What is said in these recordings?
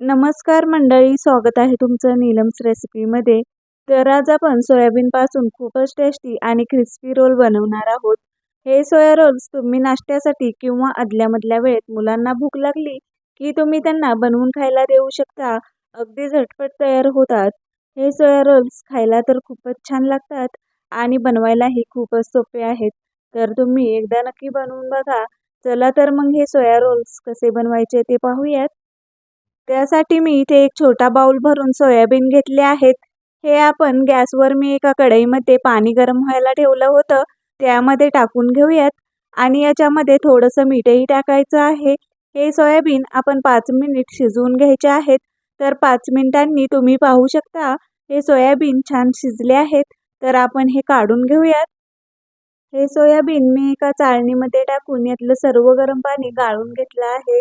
नमस्कार मंडळी स्वागत आहे तुमचं नीलम्स रेसिपीमध्ये तर आज आपण सोयाबीनपासून खूपच टेस्टी आणि क्रिस्पी रोल बनवणार आहोत. हे सोया रोल्स तुम्ही नाश्त्यासाठी किंवा आदल्यामधल्या वेळेत मुलांना भूक लागली की तुम्ही त्यांना बनवून खायला देऊ शकता. अगदी झटपट तयार होतात. हे सोया रोल्स खायला तर खूपच छान लागतात आणि बनवायलाही खूपच सोपे आहेत. तर तुम्ही एकदा नक्की बनवून बघा. चला तर मग हे सोया रोल्स कसे बनवायचे ते पाहूयात. त्यासाठी मी इथे एक छोटा बाऊल भरून सोयाबीन घेतले आहेत. हे आपण गॅसवर मी एका कढईमध्ये पाणी गरम व्हायला ठेवलं होतं. त्यामध्ये टाकून घेऊयात. आणि याच्यामध्ये थोडंसं मीठही टाकायचं आहे. हे सोयाबीन आपण पाच मिनिट शिजवून घ्यायचे आहेत. तर पाच मिनिटांनी तुम्ही पाहू शकता हे सोयाबीन छान शिजले आहेत. तर आपण हे काढून घेऊयात. हे सोयाबीन मी एका चाळणीमध्ये टाकून यातलं सर्व गरम पाणी गाळून घेतलं आहे.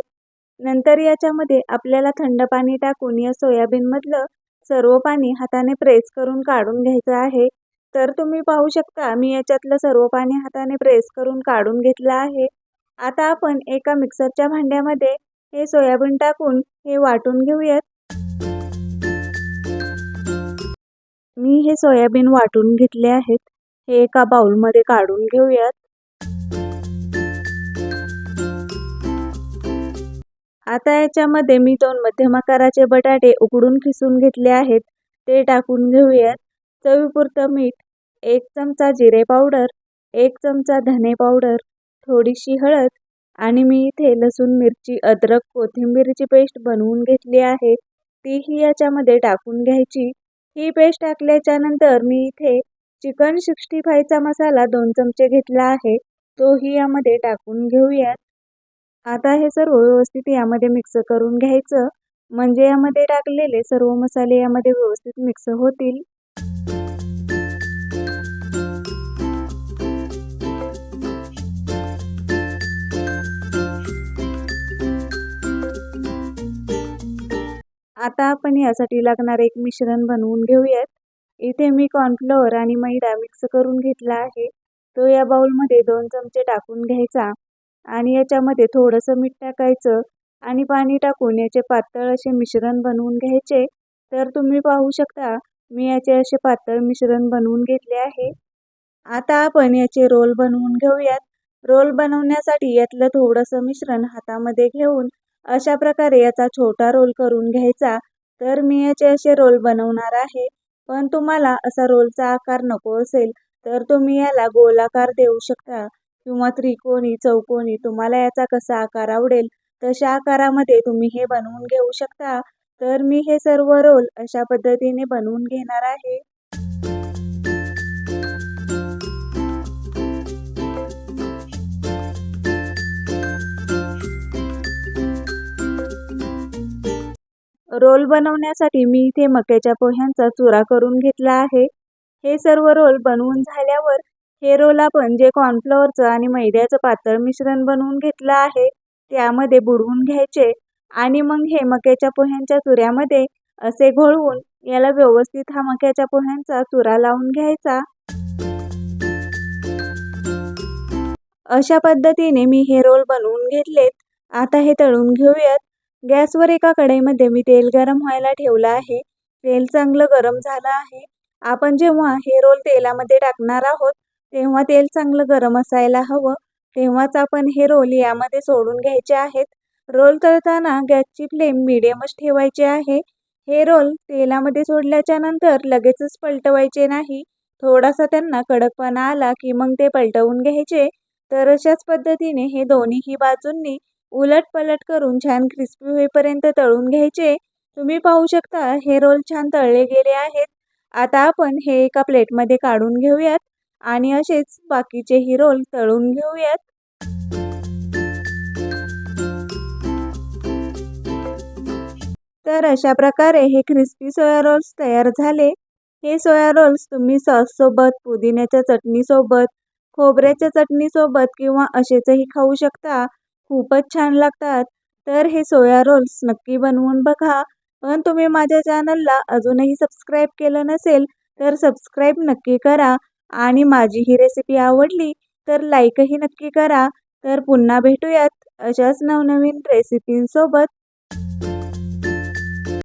नंतर याच्यामध्ये आपल्याला थंड पाणी टाकून या सोयाबीनमधलं सर्व पाणी हाताने प्रेस करून काढून घ्यायचं आहे. तर तुम्ही पाहू शकता मी याच्यातलं सर्व पाणी हाताने प्रेस करून काढून घेतलं आहे. आता आपण एका मिक्सरच्या भांड्यामध्ये हे सोयाबीन टाकून हे वाटून घेऊयात. मी हे सोयाबीन वाटून घेतले आहेत. हे एका बाउलमध्ये काढून घेऊयात. आता याच्यामध्ये मी दोन मध्यम आकाराचे बटाटे उकडून खिसून घेतले आहेत. ते टाकून घेऊयात चवीपुरतं मीठ एक चमचा जिरे पावडर एक चमचा धने पावडर थोडीशी हळद आणि मी इथे लसूण मिरची अद्रक कोथिंबीरची पेस्ट बनवून घेतली आहे. तीही याच्यामध्ये टाकून घ्यायची. ही पेस्ट टाकल्याच्या नंतर मी इथे चिकन सिक्स्टी फायचा मसाला दोन चमचे घेतला आहे. तोही यामध्ये टाकून घेऊयात आता हे सर्व व्यवस्थित यामध्ये मिक्स करून घ्यायचं. म्हणजे यामध्ये टाकलेले सर्व मसाले यामध्ये व्यवस्थित मिक्स होतील. आता आपण यासाठी लागणारे एक मिश्रण बनवून घेऊयात. इथे मी कॉर्नफ्लोअर आणि मैदा मिक्स करून घेतला आहे. तो या बाउलमध्ये दोन चमचे टाकून घ्यायचा. आणि याच्यामध्ये थोडंसं मीठ टाकायचं आणि पाणी टाकून याचे पातळ असे मिश्रण बनवून घ्यायचे. तर तुम्ही पाहू शकता मी याचे असे पातळ मिश्रण बनवून घेतले आहे. आता आपण याचे रोल बनवून घेऊयात. रोल बनवण्यासाठी यातलं थोडंसं मिश्रण हातामध्ये घेऊन अशा प्रकारे याचा छोटा रोल करून घ्यायचा. तर मी याचे असे रोल बनवणार आहे. पण तुम्हाला असा रोलचा आकार नको असेल तर तुम्ही याला गोलाकार देऊ शकता. किंवा त्रिकोणी चौकोनी तुम्हाला याचा कसा आकार आवडेल तशा आकारामध्ये तुम्ही हे बनवून घेऊ शकता. तर मी हे सर्व रोल अशा पद्धतीने बनवून घेणार आहे. रोल बनवण्यासाठी मी इथे मक्याच्या पोह्यांचा चुरा करून घेतला आहे. हे सर्व रोल बनवून झाल्यावर हे रोल आपण जे कॉर्नफ्लॉवरचं आणि मैद्याचं पातळ मिश्रण बनवून घेतलं आहे त्यामध्ये बुडवून घ्यायचे आणि मग हे मक्याच्या पोह्यांच्या चुऱ्यामध्ये असे घोळवून याला व्यवस्थित हा मक्याच्या पोह्यांचा चुरा लावून घ्यायचा. अशा पद्धतीने मी हे रोल बनवून घेतलेत. आता हे तळून घेऊयात. गॅसवर एका कढईमध्ये मी तेल गरम व्हायला ठेवलं आहे. तेल चांगलं गरम झालं आहे. आपण जेव्हा हे रोल तेलामध्ये टाकणार आहोत तेव्हा तेल चांगलं गरम असायला हवं. तेव्हाच आपण हे रोल यामध्ये सोडून घ्यायचे आहेत. रोल तळताना गॅसची फ्लेम मिडियमच ठेवायची आहे. हे रोल तेलामध्ये सोडल्याच्या नंतर लगेचच पलटवायचे नाही. थोडासा त्यांना कडकपणा आला की मग ते पलटवून घ्यायचे. तर अशाच पद्धतीने हे दोन्हीही बाजूंनी उलट पलट करून छान क्रिस्पी होईपर्यंत तळून घ्यायचे. तुम्ही पाहू शकता हे रोल छान तळले गेले आहेत. आता आपण हे एका प्लेटमध्ये काढून घेऊयात. आणि असेच बाकीचेही रोल तळून घेऊयात. तर अशा प्रकारे हे क्रिस्पी सोया रोल्स तयार झाले. हे सोया रोल्स तुम्ही सॉससोबत पुदिन्याच्या चटणीसोबत खोबऱ्याच्या चटणीसोबत किंवा असेचही खाऊ शकता. खूपच छान लागतात. तर हे सोया रोल्स नक्की बनवून बघा. पण तुम्ही माझ्या चॅनलला अजूनही सबस्क्राईब केलं नसेल तर सबस्क्राईब नक्की करा. आणि माझी ही रेसिपी आवडली तर लाईकही नक्की करा. तर पुन्हा भेटूयात अशाच नवनवीन रेसिपींसोबत